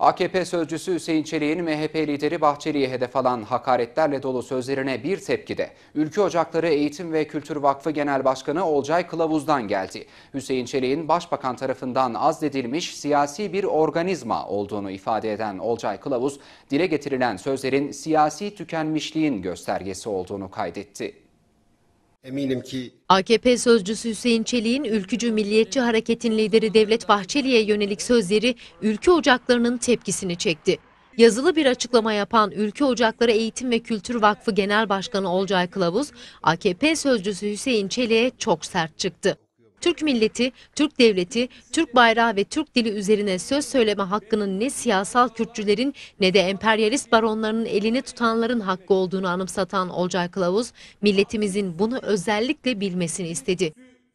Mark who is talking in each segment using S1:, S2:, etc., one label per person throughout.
S1: AKP sözcüsü Hüseyin Çelik'in MHP lideri Bahçeli'ye hedef alan hakaretlerle dolu sözlerine bir tepki de Ülke Ocakları Eğitim ve Kültür Vakfı Genel Başkanı Olcay Kılavuz'dan geldi. Hüseyin Çelik'in Başbakan tarafından azledilmiş siyasi bir organizma olduğunu ifade eden Olcay Kılavuz, dile getirilen sözlerin siyasi tükenmişliğin göstergesi olduğunu kaydetti.
S2: Eminim ki
S3: AKP sözcüsü Hüseyin Çelik'in ülkücü milliyetçi hareketin lideri Devlet Bahçeli'ye yönelik sözleri ülke ocaklarının tepkisini çekti. Yazılı bir açıklama yapan Ülke Ocakları Eğitim ve Kültür Vakfı Genel Başkanı Olcay Kılavuz, AKP sözcüsü Hüseyin Çelik'e çok sert çıktı. Türk milleti, Türk devleti, Türk bayrağı ve Türk dili üzerine söz söyleme hakkının ne siyasal Kürtçülerin ne de emperyalist baronlarının elini tutanların hakkı olduğunu anımsatan Olcay Kılavuz, milletimizin bunu özellikle bilmesini istedi.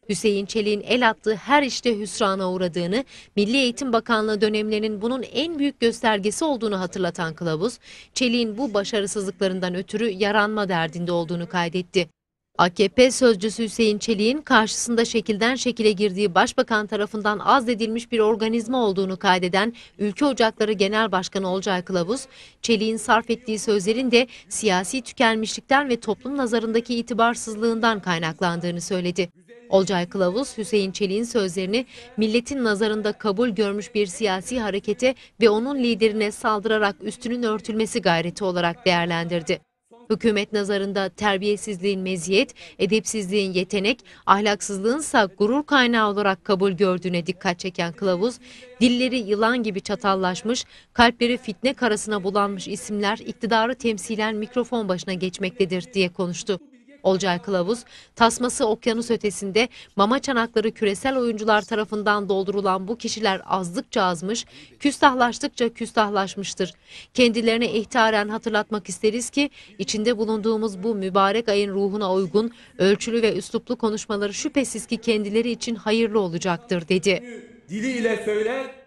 S3: Hüseyin Çelik'in el attığı her işte hüsrana uğradığını, Milli Eğitim Bakanlığı dönemlerinin bunun en büyük göstergesi olduğunu hatırlatan Kılavuz, Çelik'in bu başarısızlıklarından ötürü yaranma derdinde olduğunu kaydetti. AKP sözcüsü Hüseyin Çelik'in karşısında şekilden şekile girdiği başbakan tarafından azledilmiş bir organizma olduğunu kaydeden Ülke Ocakları Genel Başkanı Olcay Kılavuz, Çelik'in sarf ettiği sözlerin de siyasi tükenmişlikten ve toplum nazarındaki itibarsızlığından kaynaklandığını söyledi. Olcay Kılavuz, Hüseyin Çelik'in sözlerini milletin nazarında kabul görmüş bir siyasi harekete ve onun liderine saldırarak üstünün örtülmesi gayreti olarak değerlendirdi. Hükümet nazarında terbiyesizliğin meziyet, edepsizliğin yetenek, ahlaksızlığınsa gurur kaynağı olarak kabul gördüğüne dikkat çeken kılavuz, dilleri yılan gibi çatallaşmış, kalpleri fitne karasına bulanmış isimler iktidarı temsilen mikrofon başına geçmektedir diye konuştu. Olcay Kılavuz, tasması okyanus ötesinde mama çanakları küresel oyuncular tarafından doldurulan bu kişiler azdıkça azmış, küstahlaştıkça küstahlaşmıştır. Kendilerine ihtaren hatırlatmak isteriz ki içinde bulunduğumuz bu mübarek ayın ruhuna uygun, ölçülü ve üsluplu konuşmaları şüphesiz ki kendileri için hayırlı olacaktır dedi.
S4: diliyle söyler,